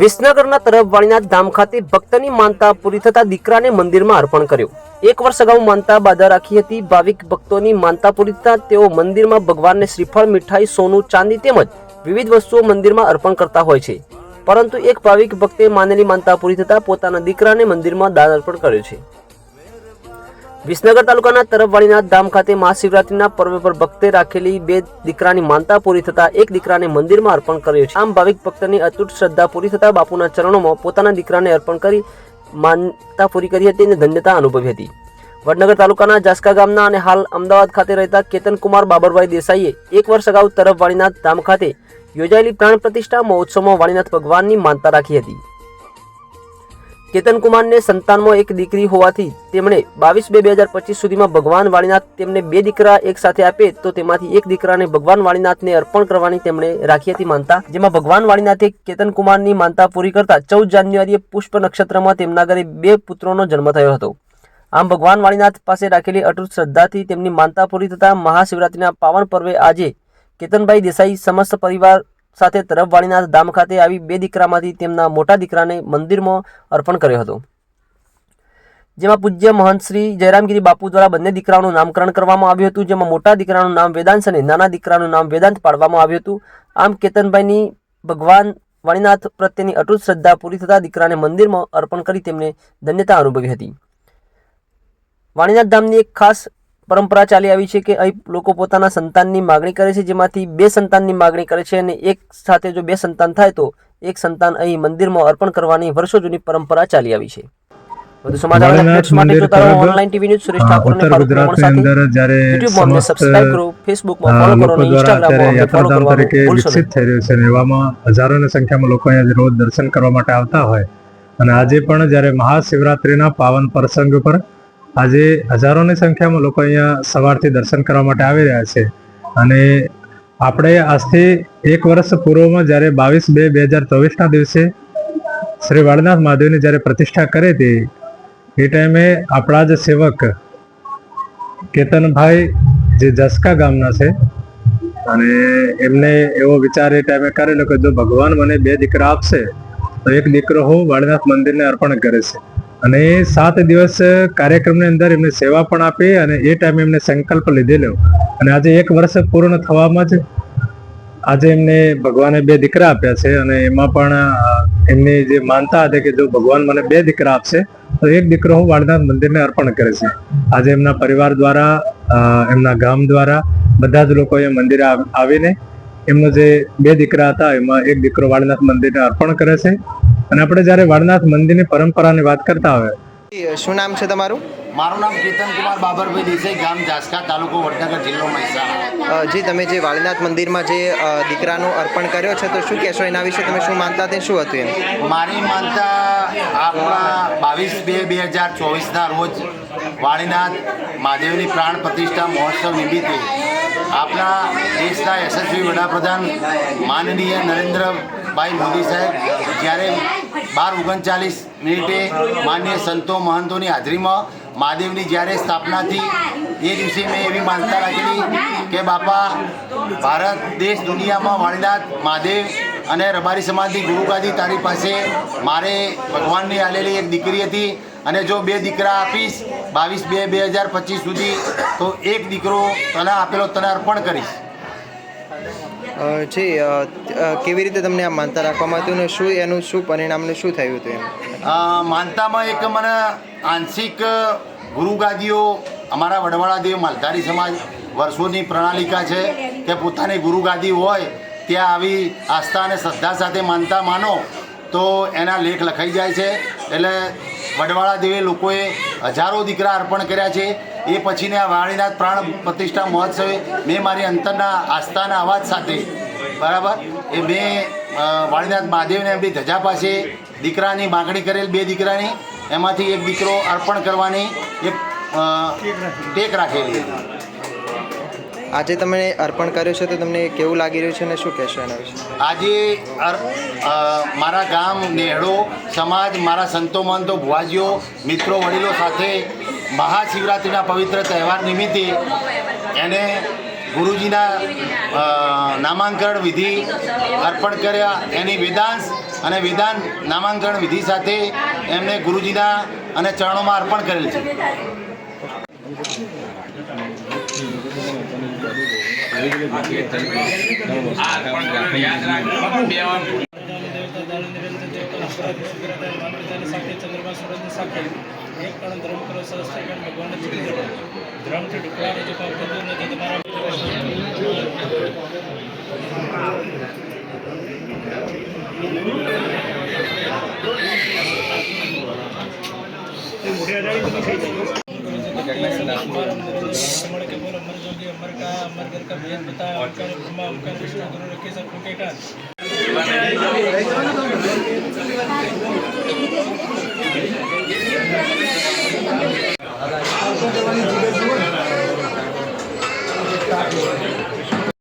વિસનગરના તરફ વાળીનાથ ધામ ખાતે ભક્તની માનતા પૂરી થતા દીકરાને મંદિરમાં અર્પણ કર્યો. એક વર્ષ અગાઉ માનતા બાધા રાખી હતી. ભાવિક ભક્તોની માનતા પૂરી થતા તેઓ મંદિરમાં ભગવાનને શ્રીફળ, મીઠાઈ, સોનું, ચાંદી તેમજ વિવિધ વસ્તુઓ મંદિરમાં અર્પણ કરતા હોય છે. પરંતુ એક ભાવિક ભક્તે માનેલી માનતા પૂરી થતા પોતાના દીકરાને મંદિરમાં દાન અર્પણ કર્યું છે. વિસનગર તાલુકાના તરફવાળીના ધામ ખાતે મહાશિવરાત્રીના પર્વ પર ભક્તે રાખેલી બે દીકરાની માનતા પૂરી થતા એક દીકરાને મંદિરમાં અર્પણ કર્યો છે. આમ ભાવિક ભક્તની અતૂટ શ્રદ્ધા પૂરી થતા બાપુના ચરણોમાં પોતાના દીકરાને અર્પણ કરી માનતા પૂરી કરી હતી અને ધન્યતા અનુભવી હતી. વડનગર તાલુકાના જાસકા ગામના અને હાલ અમદાવાદ ખાતે રહેતા કેતનકુમાર બાબરભાઈ દેસાઈએ એક વર્ષ અગાઉ તરફવાળીના ધામ ખાતે યોજાયેલી પ્રાણ પ્રતિષ્ઠા મહોત્સવમાં વાળીનાથ ભગવાનની માનતા રાખી હતી. કેતનકુમારને સંતાનમાં એક દીકરી હોવાથી તેમણે બાવીસ બે બે હજાર પચીસ સુધીમાં ભગવાન વાળીનાથ તેમને બે દીકરા એક સાથે આપે તો તેમાંથી એક દીકરાને ભગવાન વાળીનાથને અર્પણ કરવાની તેમણે રાખી હતી માનતા, જેમાં ભગવાન વાળીનાથે કેતનકુમારની માનતા પૂરી કરતા ચૌદ જાન્યુઆરીએ પુષ્પ નક્ષત્રમાં તેમના ઘરે બે પુત્રોનો જન્મ થયો હતો. આમ ભગવાન વાળીનાથ પાસે રાખેલી અટૂટ શ્રદ્ધાથી તેમની માનતા પૂરી થતા મહાશિવરાત્રિના પાવન પર્વે આજે કેતનભાઈ દેસાઈ સમસ્ત પરિવાર સાથે તરફ વાળીનાથ ધામ ખાતે આવી બે દીકરામાંથી તેમના મોટા દીકરાને મંદિરમાં અર્પણ કર્યો હતો. જેમાં પૂજ્ય મહંત શ્રી જયરામગીરી બાપુ દ્વારા બંને દીકરાઓનું નામકરણ કરવામાં આવ્યું હતું. જેમાં મોટા દીકરાનું નામ વેદાંશ અને નાના દીકરાનું નામ વેદાંત પાડવામાં આવ્યું હતું. આમ કેતનભાઈની ભગવાન વાણીનાથ પ્રત્યેની અટૂટ શ્રદ્ધા પૂરી થતા દીકરાને મંદિરમાં અર્પણ કરી તેમને ધન્યતા અનુભવી હતી. વાણીનાથ ધામની એક ખાસ પરંપરા ચાલી આવી છે કે અહીં લોકો પોતાના સંતાનની માગણી કરે છે જેમાંથી બે સંતાનની માગણી કરે છે અને એક સાથે જો બે સંતાન થાય તો એક સંતાન અહીં મંદિરમાં અર્પણ કરવાની વર્ષો જૂની પરંપરા ચાલી આવી છે. વધુ સમાચાર માટે જોતા રહો online TV news Suresh Thakor અને ફારૂક રમણ સાથે. યુટ્યુબમાં અમને સબસ્ક્રાઇબ કરો ફેસબુકમાં માં ફોલો કરો અને દ્વારા ઇન્સ્ટાગ્રામમાં ફોલો કરો વિકસિત થઈ રહ્યું છે અને એવામાં હજારોની સંખ્યામાં લોકો અહીંયા રોજ દર્શન કરવા માટે આવતા હોય. અને આજે પણ જ્યારે મહાશિવરાત્રિના પાવન પ્રસંગ પર આજે હજારોની સંખ્યામાં લોકો અહીંયા સવારથી દર્શન કરવા માટે આવી રહ્યા છે. અને આપણે આજથી એક વર્ષ પૂર્વમાં જ્યારે બાવીસ બે બે હજાર ચોવીસના દિવસે શ્રી વાળનાથ મહાદેવની જ્યારે પ્રતિષ્ઠા કરી હતી, એ ટાઈમે આપણા જ સેવક કેતનભાઈ જે જસકા ગામના છે, અને એમને એવો વિચાર એ ટાઈમે કરેલો કે જો ભગવાન મને બે દીકરા આપશે, તો એક દીકરો હું વાળનાથ મંદિરને અર્પણ કરે છે અને સાત દિવસ કાર્યક્રમની અંદર એમને સેવા પણ આપી અને એ ટાઈમે એમને સંકલ્પ લીધેલો. અને આજે એક વર્ષ પૂર્ણ થવામાં જ આજે એમને ભગવાને બે દીકરા આપ્યા છે અને એમાં પણ એમની જે માનતા હતી કે જો ભગવાન મને બે દીકરા આપશે, તો એક દીકરો હું વાળનાથ મંદિરને અર્પણ કરે છે આજે એમના પરિવાર દ્વારા એમના ગામ દ્વારા બધા જ લોકો અહીંયા મંદિરે આવીને એમનો જે બે દીકરા હતા, એમાં એક દીકરો વાળનાથ મંદિરને અર્પણ કરે છે. અને આપણે જ્યારે વાળનાથ મંદિરની પરંપરાની વાત કરતા હોય. શું નામ છે તમારું? મારું નામ કેતન કુમાર બાબરભાઈ દેસાઈ ગામ જાસકા તાલુકો વડનગર જિલ્લો મહેસાણા. જી તમે જે વાળીનાથ મંદિરમાં જે દીકરાનું અર્પણ કર્યો છે તો શું કહેશો એના વિશે? તમે શું માનતા તે શું હતું એમ? મારી માનતા આપણા બાવીસ બે બે હજાર ચોવીસના રોજ વાળીનાથ મહાદેવની પ્રાણ પ્રતિષ્ઠા મહોત્સવ નિમિત્તે આપણા દેશના યશસ્વી વડાપ્રધાન માનનીય નરેન્દ્રભાઈ મોદી સાહેબ, જ્યારે બાર ઓગણચાલીસ મિનિટે માન્ય સંતો મહંતોની હાજરીમાં મહાદેવની જ્યારે સ્થાપનાથી એ દિવસે મેં એવી માનતા રાખેલી કે બાપા, ભારત દેશ દુનિયામાં વાણીનાથ મહાદેવ અને રબારી સમાજની ગુરુગાદી તારી પાસે. મારે ભગવાનની આલેલી એક દીકરી હતી અને જો બે દીકરા આપીશ, બાવીસ બે બે હજાર પચીસ સુધી, તો એક દીકરો તને આપેલો તને અર્પણ કરીશ. અ, કેવી રીતે તમને આ માનતા રાખવામાં હતું ને શું એનું શું પરિણામને શું થયું હતું એમ? માનતામાં એક મને આંશિક ગુરુગાદીઓ અમારા વડવાળા દેવ માલધારી સમાજ વર્ષોની પ્રણાલિકા છે કે પોતાની ગુરુગાદી હોય ત્યાં આવી આસ્થા અને શ્રદ્ધા સાથે માનતા માનો તો એના લેખ લખાઈ જાય છે. એટલે વડવાળા દેવે લોકોએ હજારો દીકરા અર્પણ કર્યા છે. એ પછીને આ વાણીનાથ પ્રાણ પ્રતિષ્ઠા મહોત્સવે મેં મારી અંતરના આસ્થાના અવાજ સાથે, બરાબર? એ મેં વાણીનાથ મહાદેવને એમની ધજા પાસે દીકરાની માગણી કરેલ બે દીકરાની, એમાંથી એક દીકરો અર્પણ કરવાની, એક ટેક રાખેલી. આજે તમે અર્પણ કર્યો છે તો તમને કેવું લાગી રહ્યું છે અને શું કહેશો એના વિશે? આજે મારા ગામ નેહડો સમાજ, મારા સંતો મંતો, ભુવાજીઓ, મિત્રો, વડીલો સાથે મહાશિવરાત્રિના પવિત્ર તહેવાર નિમિત્તે એને ગુરુજીના નામાંકન વિધિ અર્પણ કર્યા. એની વેદાંશ અને વેદાંત નામાંકરણ વિધિ સાથે એમને ગુરુજીના અને ચરણોમાં અર્પણ કરેલ છે. એક પણ ધર્મ કરો સરસ્તા ગણ ભગવાનને જીતી જવો ધર્મથી ઢુકલાને જો પાપ થતું નથી તમારા મોઢે અજાણી તમે ખાઈ શકો के बोल अमर जोगी अमर का अमर घर का भेद बता अमर ब्रह्मा अमर विष्णु गुरु रखे सब फूके का